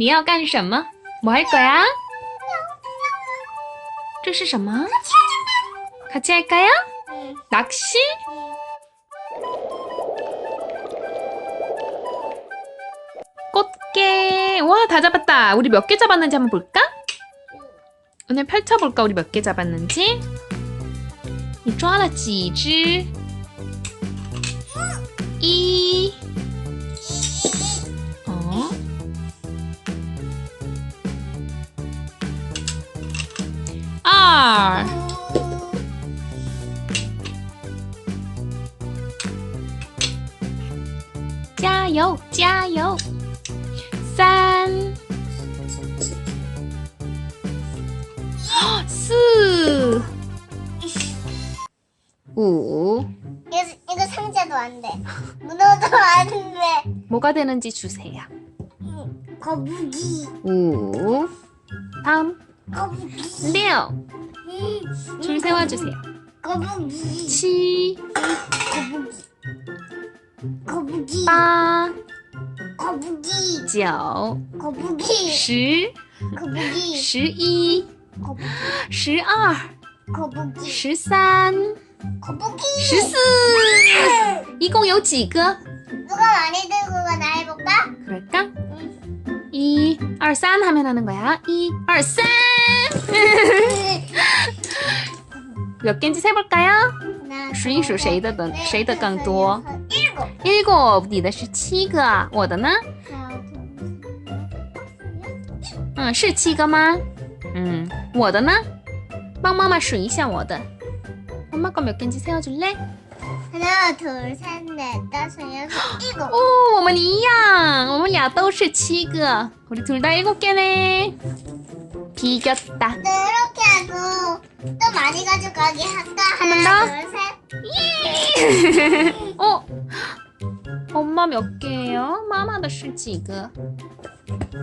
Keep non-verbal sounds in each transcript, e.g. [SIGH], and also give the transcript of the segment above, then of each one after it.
你要干什么？뭐 할 거야? 这是什么? 같이 할까요? 응. 낚시? 꽃게. 와, 다 잡았다. 우리 몇 개 잡았는지 한번 볼까? 오늘 펼쳐볼까? 우리 몇 개 잡았는지? 你抓了几只? jar. Jiayou, jiayou. 이거, 이거 상자도 안 돼. 문어도 안 돼. 뭐가 되는지 주세요. 거북이. 우. 다음. 거북이. 六 줄 세워주세요. 거북이. 七、 거북이. 거북이. 八、 거북이. 九、 거북이. 十、 거북이. 十一、 거북이. 十二、 거북이. 十三、 거북이. 十四，一共有几个？ 누가 많이 들고 가나 해볼까? 그럴까? 응. 一、二、三 하면 하는 거야. 一、二、三. 몇 개인지 세볼까요? 하나, 数一数谁的更谁的更多？ 일곱. 일곱. 你的是七个，我的呢？ 하나, 둘, 셋, 넷. 嗯，是七个吗？嗯，我的呢？帮妈妈数一下我的。妈妈个몇 개인지 세워줄래? 하나, 둘, 셋, 넷, 다섯, 여섯, 일곱. 哦，我们一样，我们俩都是七个，우리둘다 일곱 개네. 비겼다. 또 이렇게 하고 또 많이 가져가게 할까? 한번 하나, 더? 둘, 셋. [LAUGHS] 어? 엄마 몇 개예요? 마마도 十几个.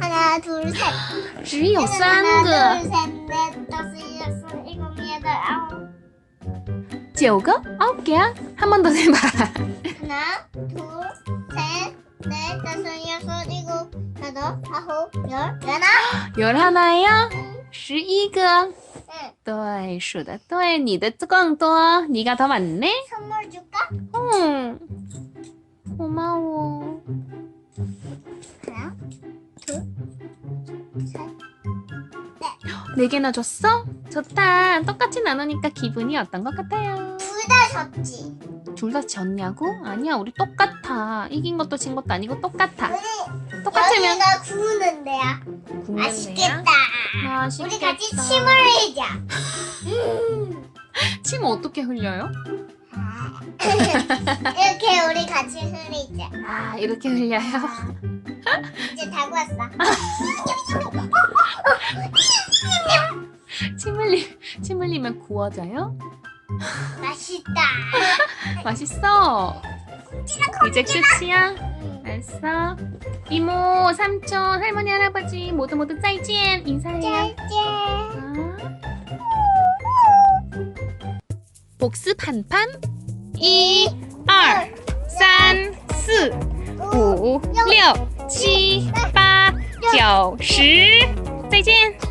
하나, 둘, 셋. 只有三 하나, 个 둘, 셋, 넷, 다섯, 여섯, 일곱, 여덟, 아홉. 九个 아홉 개야? 한 번 더 세봐. 하나, 둘, 셋, 넷, 다섯, 여섯, 일곱, 여덟, 아홉, 열, 열하나. [GASPS] 열 하나예요? 十一个. 응. 对,数的对,你的更多. 네가 더 많네? 선물 줄까? 응. 고마워. 하나, 둘, 셋. 네 개나 줬어? 좋다. 똑같이 나누니까 기분이 어떤 것 같아요? 둘 다 졌지. 둘 다 졌냐고? 아니야, 우리 똑같아. 이긴 것도 진 것도 아니고 똑같아. 우리 똑같으면 여기가 구우는 데야. 굽는 맛있겠다. 맛있겠다. 우리 같이 침을 흘리자. 음. 침 어떻게 흘려요? [LAUGHS] 이렇게 우리 같이 흘리자. 아, 이렇게 흘려요? 이제 다 구웠어. [LAUGHS] 침 흘리, 침 흘리면 구워져요? 맛있다. [LAUGHS] 맛있어. 이제 끝이야? 벌써 이모, 삼촌, 할머니, 할아버지 모두 모두 짜이지엔 인사해요. 아. 복습 한판? 2, 2, 3, 4, 5, 6, 7, 8, 9, 10再见